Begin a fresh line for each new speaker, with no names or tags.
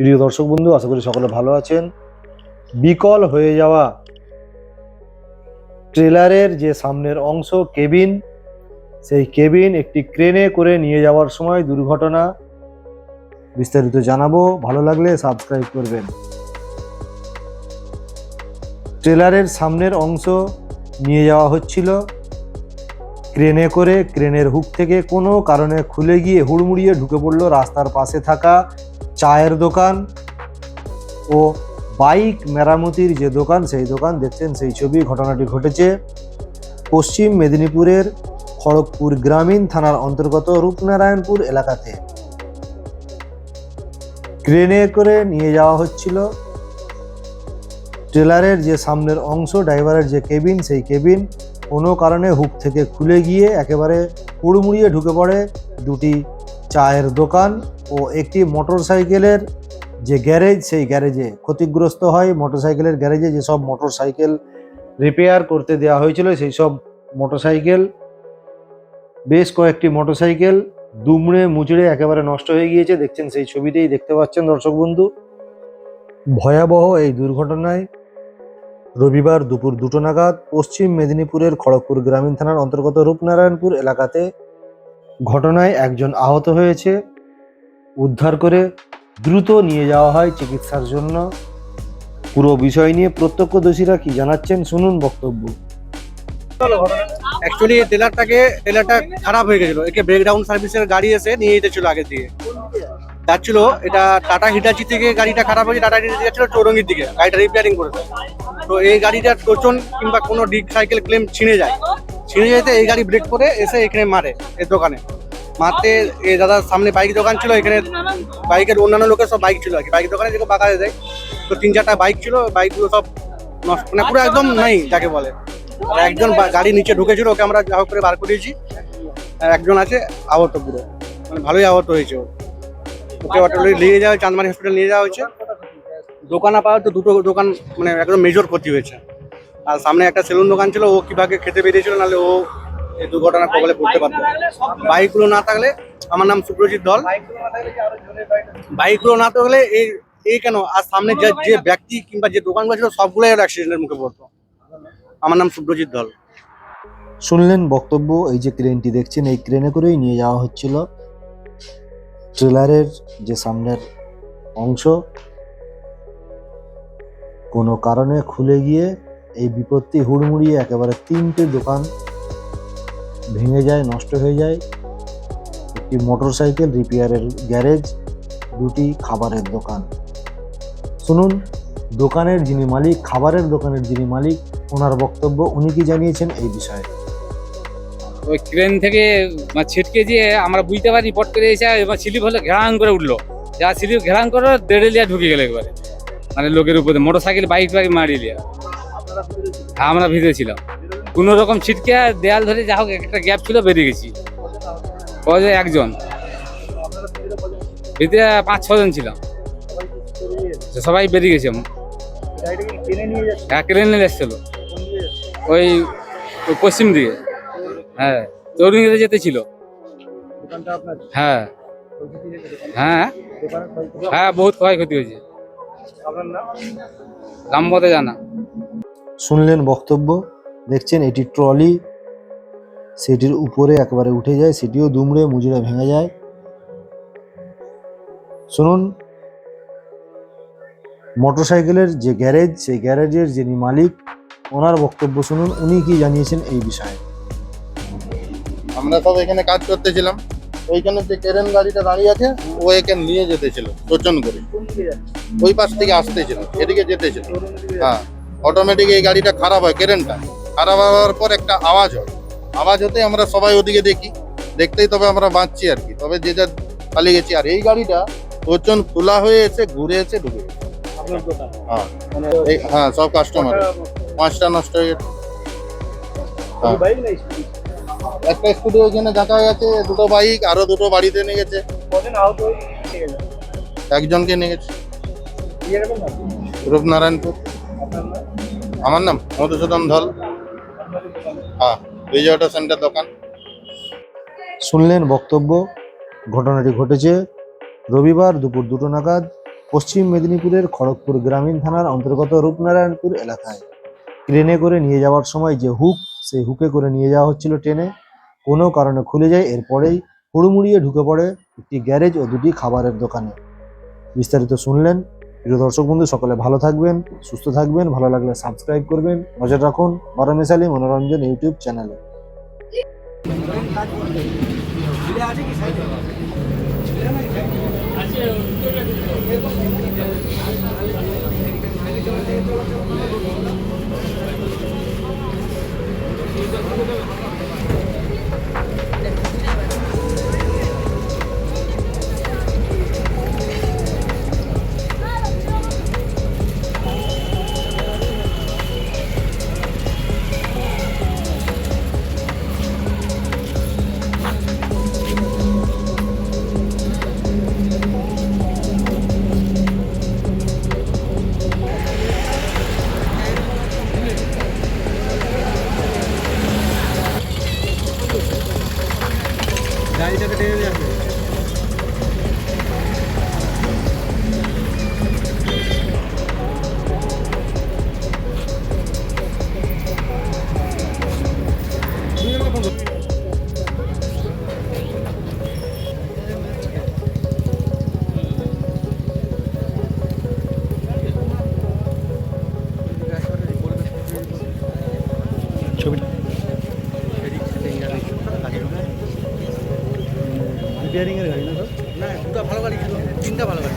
প্রিয় দর্শক বন্ধু, আশা করি সকলে ভালো আছেন। বিকল হয়ে যাওয়া ট্রেলারের যে সামনের অংশ, কেবিন, সেই কেবিন একটি ক্রেনে করে নিয়ে যাওয়ার সময় দুর্ঘটনা বিস্তারিত জানাব। ভালো লাগলে সাবস্ক্রাইব করবেন। ট্রেলারের সামনের অংশ নিয়ে যাওয়া হচ্ছিল। ক্রেনে করে, ক্রেনের হুক থেকে কোনো কারণে খুলে গিয়ে হুড়মুড়িয়ে ঢুকে পড়ল রাস্তার পাশে থাকা চায়ের দোকান ও বাইক মেরামতির যে দোকান, সেই দোকান দেখছেন, সেই ছবি ঘটনাটি ঘটেছে। পশ্চিম মেদিনীপুরের খড়গপুর গ্রামীণ থানার অন্তর্গত রূপনারায়ণপুর এলাকাতে। ক্রেনে করে নিয়ে যাওয়া হচ্ছিল। ট্রেলারের যে সামনের অংশ, ড্রাইভারের যে কেবিন, সেই কেবিন কোনো কারণে হুক থেকে খুলে গিয়ে একেবারে হুড়মুড়িয়ে ঢুকে পড়ে দুটি চায়ের দোকান ও একটি মোটর সাইকেলের যে গ্যারেজ, সেই গ্যারেজে ক্ষতিগ্রস্ত হয়। মোটর সাইকেলের গ্যারেজে যেসব মোটর সাইকেল রিপেয়ার করতে দেওয়া হয়েছিল, সেই সব মোটর সাইকেল বেশ কয়েকটি মোটর সাইকেল দুমড়ে মুচড়ে একেবারে নষ্ট হয়ে গিয়েছে। দেখছেন সেই ছবিতেই দেখতে পাচ্ছেন দর্শক বন্ধু। ভয়াবহ এই দুর্ঘটনায় রবিবার দুপুর দুটো নাগাদ পশ্চিম মেদিনীপুরের খড়গপুর গ্রামীণ থানার অন্তর্গত রূপনারায়ণপুর এলাকাতে ঘটনায় একজন আহত হয়েছে। উদ্ধার করে দ্রুত নিয়ে যাওয়া হয় চিকিৎসার জন্য। পুরো বিষয় নিয়ে প্রত্যক্ষদর্শীরা কি জানাচ্ছেন শুনুন বক্তব্য।
অ্যাকচুয়ালি টেলারটাকে টেলারটা খারাপ হয়ে গেছিল। একে ব্রেকডাউন সার্ভিসের গাড়ি এসে নিয়ে যেতেছিল আগে দিয়ে যাচ্ছিল এটা টাটা হিটাচি থেকে গাড়িটা খারাপ হয়েছে টাটা হিটাচি যাচ্ছিল চৌরঙ্গির দিকে, গাড়িটা রিপেয়ারিং করেছে। তো এই গাড়িটা টোচন কিংবা কোনো ডিক সাইকেল ক্লেম ছিঁড়ে যায়। ছিঁড়ে যেতে এই গাড়ি ব্রেক করে এসে এখানে মারে এই দোকানে। মারতে এই দাদার সামনে বাইক দোকান ছিল, এখানে বাইকের অন্যান্য লোকের সব বাইক ছিল আর কি। বাইক দোকানে যেগুলো বাঁকা যায়, তো তিন চারটা বাইক ছিল, বাইকগুলো সব নষ্ট মানে পুরো একদম নাই যাকে বলে। একজন গাড়ি নিচে ঢুকেছিল, ওকে আমরা যা করে বার করিয়েছি। আর একজন আছে আহত পুরো। মানে ভালোই আহত হয়েছে। ওকে অটোলি নিয়ে যাওয়া চাঁদমারি হসপিটাল নিয়ে যাওয়া হয়েছে। দোকান আপাতত দুটো দোকান মানে একদম মেজর ক্ষতি হয়েছে। আর সামনে একটা সেলুন দোকান ছিল, ও কীভাবে খেতে বেরিয়েছিল নাহলে ও এই দুর্ঘটনার কবলে পড়তে পারতো। বাইকগুলো না থাকলে, আমার নাম সুপ্রজিৎ দল। বাইকগুলো না থাকলে এই এই কেন? আর সামনে যে যে ব্যক্তি কিংবা যে দোকানগুলো ছিল, সবগুলোই অ্যাক্সিডেন্টের মুখে পড়তো। আমার নাম সুপ্রজিৎ দল।
শুনলেন বক্তব্য, এই যে ক্রেনটি দেখছেন, এই ক্রেনে করেই নিয়ে যাওয়া হচ্ছিল। ট্রেলারের যে সামনের অংশ, কোনো কারণে খুলে গিয়ে এই বিপত্তি হুড়মুড়িয়ে একেবারে তিনটে দোকান ভেঙে যায়, নষ্ট হয়ে যায়। একটি মোটর সাইকেল রিপেয়ারের গ্যারেজ, দুটি খাবারের দোকান। শুনুন, দোকানের যিনি মালিক, খাবারের দোকানের যিনি মালিক, ওনার বক্তব্য উনি কি জানিয়েছেন এই বিষয়ে?
ওই ক্রেন থেকে ছিটকে দিয়ে আমরা বুঝতে পারি, পট করে এসে এবার স্লিপ হলে ঘেরাং করে উঠল। যা স্লিপ ঘেরাং করে দেড়ে লিয়া ঢুকে গেল একবারে। মানে লোকের উপরে মোটর সাইকেল বাইক বাইক মারিয়ে লিয়া আমরা ভিতরে ছিলাম। কোনো রকম ছিটকে দেয়াল ধরে যা হোক একটা গ্যাপ ছিল বেরিয়ে গেছি। কজন একজন। ভিতরে পাঁচ ছজন ছিলাম। সবাই বেরিয়ে গেছে। হ্যাঁ ক্রেনে এসছিল। ওই ওই পশ্চিম দিকে। হ্যাঁ চৌরঙ্গিতে যেতে ছিল। হ্যাঁ। হ্যাঁ। হ্যাঁ বহুত ক্ষয়ক্ষতি হয়েছে। রামপথে জানা
শুনলেন বক্তব্য, দেখছেন এটি ট্রলি। সেটির উপরে একবারে উঠে যায় সেটিও দুমড়ে মুজড়ে ভেঙে যায়। শুনুন, মোটরসাইকেলের যে গ্যারেজ, সেই গ্যারেজের যিনি মালিক, ওনার বক্তব্য শুনুন, উনি কি জানিয়েছেন এই বিষয়ে?
আমরা সব এখানে কাজ করতেছিলাম, ওইখানে যে কেরেন গাড়িটা দাঁড়িয়ে আছে, ও একে নিয়ে যেতেছিল টোচন করে। ওই পাশ থেকে আসতেছিল, এদিকে যেতেছিল। হ্যাঁ। অটোমেটিক এই গাড়িটা খারাপ হয় কেরেনটা খারাপ হওয়ার পর একটা আওয়াজ হয়। আওয়াজ হতে আমরা সবাই ওদিকে দেখি। দেখতেই তবে আমরা বাঁচছি আর কি। তবে যে যা পালিয়ে গেছি। আর এই গাড়িটা টোচন খোলা হয়ে এসে ঘুরে এসে ঢুকে গেছে। হ্যাঁ। হ্যাঁ সব কাস্টমার পাঁচটা নষ্ট হয়ে গেছে। হ্যাঁ। একটা স্কুটি ঢাকা হয়ে গেছে দুটো বাইক আরও দুটো বাড়িতে নিয়ে গেছে। একজনকে নিয়ে গেছে। রূপনারায়ণপুর। আমার নাম মধুসূদন ধল। হ্যাঁ সেন্টার দোকান।
শুনলেন বক্তব্য, ঘটনাটি ঘটেছে রবিবার দুপুর দুটো নাগাদ পশ্চিম মেদিনীপুরের খড়গপুর গ্রামীণ থানার অন্তর্গত রূপনারায়ণপুর এলাকায়। ট্রেনে করে নিয়ে যাওয়ার সময় যে হুক, সেই হুকে করে নিয়ে যাওয়া হচ্ছিল ট্রেনে। কোনো কারণে খুলে যায়, এরপরেই হুড়মুড়িয়ে ঢুকে পড়ে একটি গ্যারেজ ও দুটি খাবারের দোকানে। বিস্তারিত শুনলেন প্রিয় দর্শক বন্ধু, সকলে ভালো থাকবেন, সুস্থ থাকবেন, ভালো লাগলে সাবস্ক্রাইব করবেন। নজর রাখুন বারামেশালী মনোরঞ্জন ইউটিউব চ্যানেলে।
গাড়িটাকে টেনে নিয়ে আসবে। রিপেয়ারিংয়ের গাড়ি না না দুটো ভালো গাড়ি ছিল তিনটা ভালো গাড়ি।